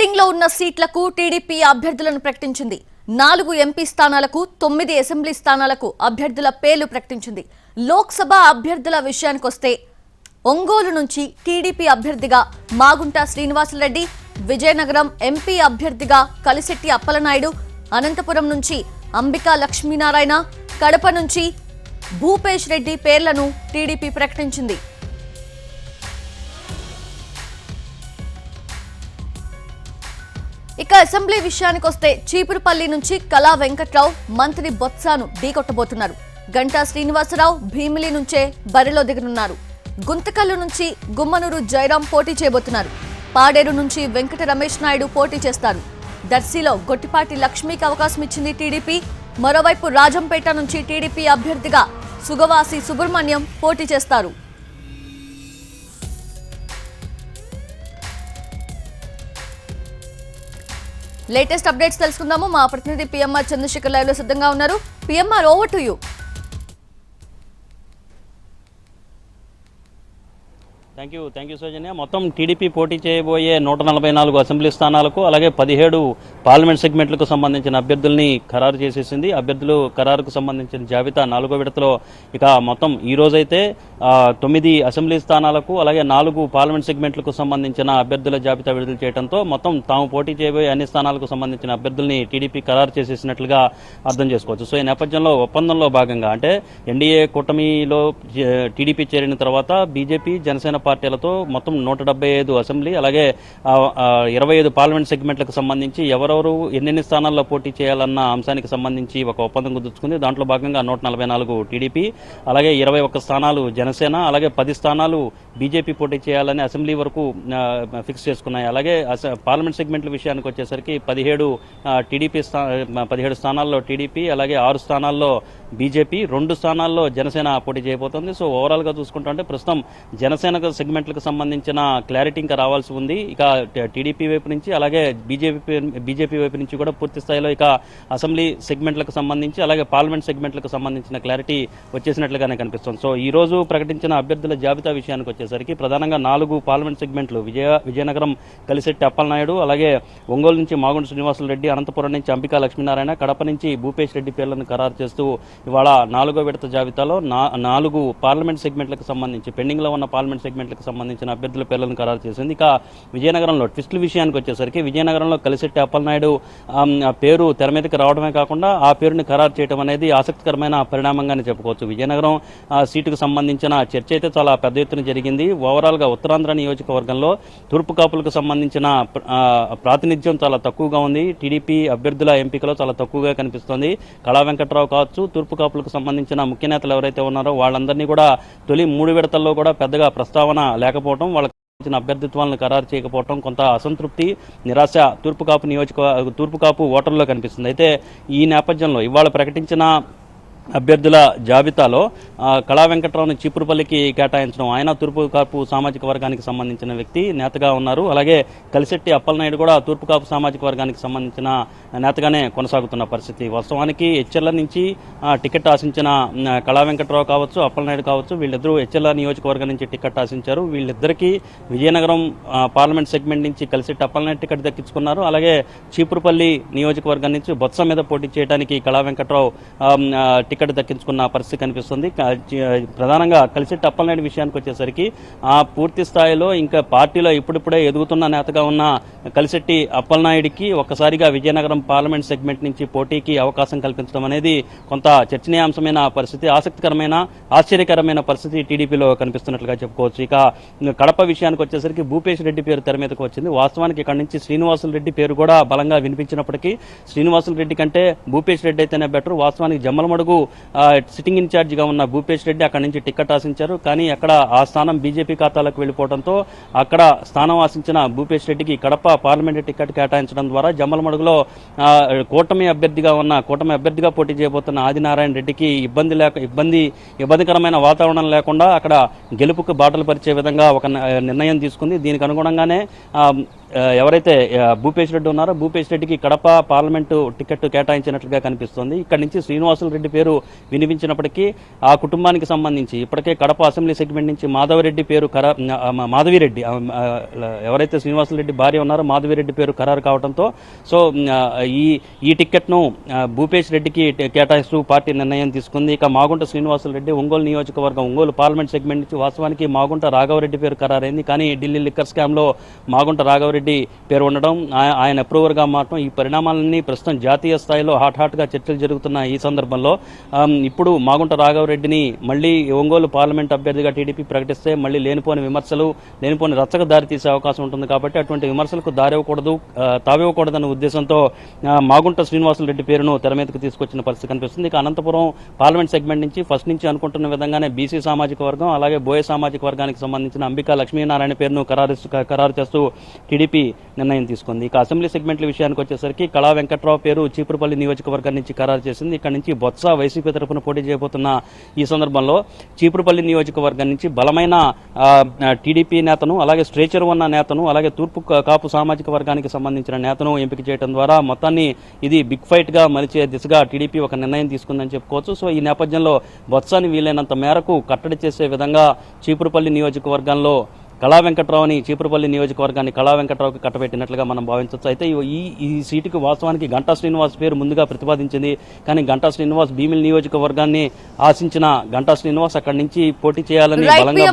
పెండింగ్లో ఉన్న సీట్లకు టీడీపీ అభ్యర్థులను ప్రకటించింది. నాలుగు ఎంపీ స్థానాలకు తొమ్మిది అసెంబ్లీ స్థానాలకు అభ్యర్థుల పేర్లు ప్రకటించింది. లోక్సభ అభ్యర్థుల విషయానికొస్తే ఒంగోలు నుంచి టీడీపీ అభ్యర్థిగా మాగుంట శ్రీనివాసరెడ్డి విజయనగరం ఎంపీ అభ్యర్థిగా కలిశెట్టి అప్పలనాయుడు అనంతపురం నుంచి అంబికా లక్ష్మీనారాయణ కడప నుంచి భూపేష్ రెడ్డి పేర్లను టీడీపీ ప్రకటించింది. ఇక అసెంబ్లీ విషయానికి వస్తే చీపురుపల్లి నుంచి కళా వెంకట్రావు మంత్రి బొత్సాను ఢీకొట్టబోతున్నారు. గంటా శ్రీనివాసరావు భీమిలి నుంచే బరిలో దిగనున్నారు. గుంతకల్లు నుంచి గుమ్మనూరు జయరాం పోటీ చేయబోతున్నారు. పాడేరు నుంచి వెంకట రమేష్ నాయుడు పోటీ చేస్తారు. దర్శిలో గొట్టిపాటి లక్ష్మికి అవకాశం ఇచ్చింది టీడీపీ. మరోవైపు రాజంపేట నుంచి టీడీపీ అభ్యర్థిగా సుగవాసి సుబ్రహ్మణ్యం పోటీ చేస్తారు. లేటెస్ట్ అప్డేట్స్ తెలుసుకుందాము. మా ప్రతినిధి పిఎంఆర్ చంద్రశేఖర్ లైవ్లో సిద్ధంగా ఉన్నారు. PMR over to you thank you thank you Soujanya మొత్తం టీడీపీ పోటీ చేయబోయే నూట నలభై నాలుగు అసెంబ్లీ స్థానాలకు అలాగే పదిహేడు పార్లమెంట్ సెగ్మెంట్లకు సంబంధించిన అభ్యర్థుల్ని ఖరారు చేసేసింది. అభ్యర్థులు ఖరారుకు సంబంధించిన జాబితా నాలుగో విడతలో ఇక మొత్తం ఈ రోజైతే తొమ్మిది అసెంబ్లీ స్థానాలకు అలాగే నాలుగు పార్లమెంట్ సెగ్మెంట్లకు సంబంధించిన అభ్యర్థుల జాబితా విడుదల చేయడంతో మొత్తం తాము పోటీ చేయబోయే అన్ని స్థానాలకు సంబంధించిన అభ్యర్థుల్ని టీడీపీ ఖరారు చేసేసినట్లుగా అర్థం చేసుకోవచ్చు. సో ఈ నేపథ్యంలో ఒప్పందంలో భాగంగా అంటే ఎన్డీఏ కూటమిలో జ- టీడీపీ చేరిన తర్వాత బీజేపీ జనసేన పార్టీలతో మొత్తం నూట డెబ్బై ఐదు అసెంబ్లీ అలాగే ఇరవై ఐదు పార్లమెంట్ సెగ్మెంట్లకు సంబంధించి ఎవరెవరు ఎన్నెన్ని స్థానాల్లో పోటీ చేయాలన్న అంశానికి సంబంధించి ఒక ఒప్పందం కుదుర్చుకుంది. దాంట్లో భాగంగా నూట నలభై నాలుగు టీడీపీ అలాగే ఇరవై ఒక్క స్థానాలు జనసేన అలాగే పది స్థానాలు బీజేపీ పోటీ చేయాలని అసెంబ్లీ వరకు ఫిక్స్ చేసుకున్నాయి. అలాగే పార్లమెంట్ సెగ్మెంట్ల విషయానికి వచ్చేసరికి పదిహేడు టీడీపీ స్థా పదిహేడు స్థానాల్లో టీడీపీ అలాగే ఆరు స్థానాల్లో బీజేపీ రెండు స్థానాల్లో జనసేన పోటీ చేయబోతోంది. సో ఓవరాల్గా చూసుకుంటుంటే ప్రస్తుతం జనసేన సెగ్మెంట్లకు సంబంధించిన క్లారిటీ ఇంకా రావాల్సి ఉంది. ఇక టీడీపీ వైపు నుంచి అలాగే బీజేపీ బీజేపీ వైపు నుంచి కూడా పూర్తి స్థాయిలో ఇక అసెంబ్లీ సెగ్మెంట్లకు సంబంధించి అలాగే పార్లమెంట్ సెగ్మెంట్లకు సంబంధించిన క్లారిటీ వచ్చేసినట్లుగానే కనిపిస్తుంది. సో ఈ రోజు ప్రకటించిన అభ్యర్థుల జాబితా విషయానికి వచ్చేసరికి ప్రధానంగా నాలుగు పార్లమెంట్ సెగ్మెంట్లు విజయ విజయనగరం కలిసెట్టి అప్పలనాయుడు అలాగే ఒంగోలు నుంచి మాగుండు శ్రీనివాసులు రెడ్డి అనంతపురం నుంచి అంబికా లక్ష్మీనారాయణ కడప నుంచి భూపేష్ రెడ్డి పేర్లను ఖరారు చేస్తూ ఇవాళ నాలుగో విడత జాబితాలో నా- నాలుగు పార్లమెంట్ సెగ్మెంట్లకు సంబంధించి పెండింగ్లో ఉన్న పార్లమెంట్ సెగ్మెంట్లకు సంబంధించిన అభ్యర్థుల పేర్లను ఖరారు చేసింది. ఇక విజయనగరంలో ట్విస్టుల విషయానికి వచ్చేసరికి విజయనగరంలో కలిసెట్టి అప్పలనాయుడు పేరు తెర మీదకి రావడమే కాకుండా ఆ పేరుని ఖరారు చేయడం అనేది ఆసక్తికరమైన పరిణామంగానే చెప్పుకోవచ్చు. విజయనగరం సీటుకు సంబంధించిన చర్చ అయితే చాలా పెద్ద ఎత్తున జరిగింది. ఓవరాల్గా ఉత్తరాంధ్ర నియోజకవర్గంలో తూర్పు కాపులకు సంబంధించిన ప్రాతినిధ్యం చాలా తక్కువగా ఉంది. టీడీపీ అభ్యర్థుల ఎంపికలో చాలా తక్కువగా కనిపిస్తోంది. కళా వెంకట్రావు కావచ్చు తూర్పు కాపులకు సంబంధించిన ముఖ్య నేతలు ఎవరైతే ఉన్నారో వాళ్ళందరినీ కూడా తొలి మూడు విడతల్లో కూడా పెద్దగా ప్రస్తావన లేకపోవడం వాళ్ళకి అభ్యర్థిత్వాలను ఖరారు చేయకపోవడం కొంత అసంతృప్తి నిరాశ తూర్పు కాపు నియోజక తూర్పు కాపు ఓటర్లో కనిపిస్తుంది. అయితే ఈ నేపథ్యంలో ఇవాళ ప్రకటించిన అభ్యర్థుల జాబితాలో కళా వెంకట్రావుని చీపురుపల్లికి కేటాయించడం ఆయన తూర్పు కాపు సామాజిక వర్గానికి సంబంధించిన వ్యక్తి నేతగా ఉన్నారు. అలాగే కలిశెట్టి అప్పలనాయుడు కూడా తూర్పు కాపు సామాజిక వర్గానికి సంబంధించిన నేతగానే కొనసాగుతున్న పరిస్థితి. వాస్తవానికి హెచ్ఎల్ల నుంచి టికెట్ ఆశించిన కళా వెంకట్రావు కావచ్చు అప్పలనాయుడు కావచ్చు వీళ్ళిద్దరూ హెచ్ఎల్ల నియోజకవర్గం నుంచి టికెట్ ఆశించారు. వీళ్ళిద్దరికీ విజయనగరం పార్లమెంట్ సెగ్మెంట్ నుంచి కలిశెట్టి అప్పలనాయుడు టికెట్ దక్కించుకున్నారు. అలాగే చీపురుపల్లి నియోజకవర్గం నుంచి బొత్స మీద పోటీ చేయడానికి కళా వెంకట్రావు టికెట్ టికెట్ దక్కించుకున్న పరిస్థితి కనిపిస్తుంది. ప్రధానంగా కలిసి అప్పలనాయుడు విషయానికి వచ్చేసరికి ఆ పూర్తి స్థాయిలో ఇంకా పార్టీలో ఇప్పుడిప్పుడే ఎదుగుతున్న నేతగా ఉన్న కలిసెట్టి అప్పలనాయుడికి ఒక్కసారిగా విజయనగరం పార్లమెంట్ సెగ్మెంట్ నుంచి పోటీకి అవకాశం కల్పించడం అనేది కొంత చర్చనీయాంశమైన పరిస్థితి ఆసక్తికరమైన ఆశ్చర్యకరమైన పరిస్థితి టీడీపీలో కనిపిస్తున్నట్లుగా చెప్పుకోవచ్చు. ఇక కడప విషయానికి వచ్చేసరికి భూపేష్ రెడ్డి పేరు తెర మీదకి వచ్చింది. వాస్తవానికి ఇక్కడ నుంచి శ్రీనివాసులు రెడ్డి పేరు కూడా బలంగా వినిపించినప్పటికీ శ్రీనివాసులు రెడ్డి కంటే భూపేష్ రెడ్డి అయితేనే బెటర్. వాస్తవానికి జమ్మలమడుగు సిట్టింగ్ ఇన్ఛార్జిగా ఉన్న భూపేష్ రెడ్డి అక్కడి నుంచి టికెట్ ఆశించారు. కానీ అక్కడ ఆ స్థానం బీజేపీ ఖాతాలకు వెళ్ళిపోవడంతో అక్కడ స్థానం ఆశించిన భూపేష్ రెడ్డికి కడప పార్లమెంటు టికెట్ కేటాయించడం ద్వారా జమ్మలమడుగులో కూటమి అభ్యర్థిగా ఉన్న కూటమి అభ్యర్థిగా పోటీ చేయబోతున్న ఆదినారాయణ రెడ్డికి ఇబ్బంది లేక ఇబ్బంది ఇబ్బందికరమైన వాతావరణం లేకుండా అక్కడ గెలుపుకు బాటలు పరిచే విధంగా ఒక నిర్ణయం తీసుకుంది. దీనికి అనుగుణంగానే ఎవరైతే భూపేష్ రెడ్డి ఉన్నారో భూపేష్ రెడ్డికి కడప పార్లమెంటు టికెట్ కేటాయించినట్లుగా కనిపిస్తుంది. ఇక్కడ నుంచి శ్రీనివాసులు రెడ్డి పేరు వినిపించినప్పటికీ ఆ కుటుంబానికి సంబంధించి ఇప్పటికే కడప అసెంబ్లీ సెగ్మెంట్ నుంచి మాధవరెడ్డి పేరు ఖరా మాధవిరెడ్డి ఆ, ఆ, ఎవరైతే భార్య ఉన్నారో మాధవిరెడ్డి పేరు ఖరారు కావడంతో సో ఈ ఈ టికెట్ను భూపేష్ రెడ్డికి కేటాయిస్తూ పార్టీ నిర్ణయం తీసుకుంది. ఇక మాగుంట శ్రీనివాసరెడ్డి ఒంగోలు నియోజకవర్గం ఒంగోలు పార్లమెంట్ సెగ్మెంట్ నుంచి వాస్తవానికి మాగుంట రాఘవరెడ్డి పేరు ఖరారైంది. కానీ ఢిల్లీ లిక్కర్ స్కామ్లో మాగుంట రాఘవరెడ్డి పేరు ఉండడం ఆయన అప్రూవర్గా మారడం ఈ పరిణామాలన్నీ ప్రస్తుతం జాతీయ స్థాయిలో హాట్ హాట్గా చర్చలు జరుగుతున్న ఈ సందర్భంలో. ఇప్పుడు మాగుంట రాఘవరెడ్డిని మళ్ళీ ఒంగోలు పార్లమెంట్ అభ్యర్థిగా టీడీపీ ప్రకటిస్తే మళ్ళీ లేనిపోని విమర్శలు లేనిపోని రచ్చకు దారి తీసే అవకాశం ఉంటుంది కాబట్టి అటువంటి విమర్శలకు దారివ్వకూడదు తావివ్వకూడదన్న ఉద్దేశంతో మాగుంట శ్రీనివాసులరెడ్డి పేరును తెర మీదకు తీసుకొచ్చిన పరిస్థితి కనిపిస్తుంది. ఇక అనంతపురం పార్లమెంట్ సెగ్మెంట్ నుంచి ఫస్ట్ నుంచి అనుకుంటున్న విధంగానే బీసీ సామాజిక వర్గం అలాగే బోయ సామాజిక వర్గానికి సంబంధించిన అంబికా లక్ష్మీనారాయణ పేరును ఖరారు ఖరారు చేస్తూ టీడీపీ నిర్ణయం తీసుకుంది. ఇక అసెంబ్లీ సెగ్మెంట్ల విషయానికి వచ్చేసరికి కళా వెంకట్రావు పేరు చీపురుపల్లి నియోజకవర్గం నుంచి ఖరారు చేసింది. ఇక్కడ నుంచి బొత్స వైసీపీ తరఫున పోటీ చేయబోతున్న ఈ సందర్భంలో చీపురుపల్లి నియోజకవర్గం నుంచి బలమైన టీడీపీ నేతను అలాగే స్ట్రేచర్ ఉన్న నేతను అలాగే తూర్పు కాపు సామాజిక వర్గానికి సంబంధించిన నేతను ఎంపిక చేయడం ద్వారా మొత్తాన్ని ఇది బిగ్ ఫైట్గా మలిచే దిశగా టీడీపీ ఒక నిర్ణయం తీసుకుందని చెప్పుకోవచ్చు. సో ఈ నేపథ్యంలో బొత్సాని వీలైనంత మేరకు కట్టడి చేసే విధంగా చీపురుపల్లి నియోజకవర్గంలో కళా వెంకట్రావుని చీపురుపల్లి నియోజకవర్గాన్ని కళా వెంకట్రావుకి కట్టబెట్టినట్లుగా మనం భావించవచ్చు. అయితే ఈ ఈ సీటుకి వాస్తవానికి గంటా శ్రీనివాస్ పేరు ముందుగా ప్రతిపాదించింది. కానీ గంటా శ్రీనివాస్ భీమిలి నియోజకవర్గాన్ని ఆశించిన గంటా శ్రీనివాస్ అక్కడి నుంచి పోటీ చేయాలని బలంగా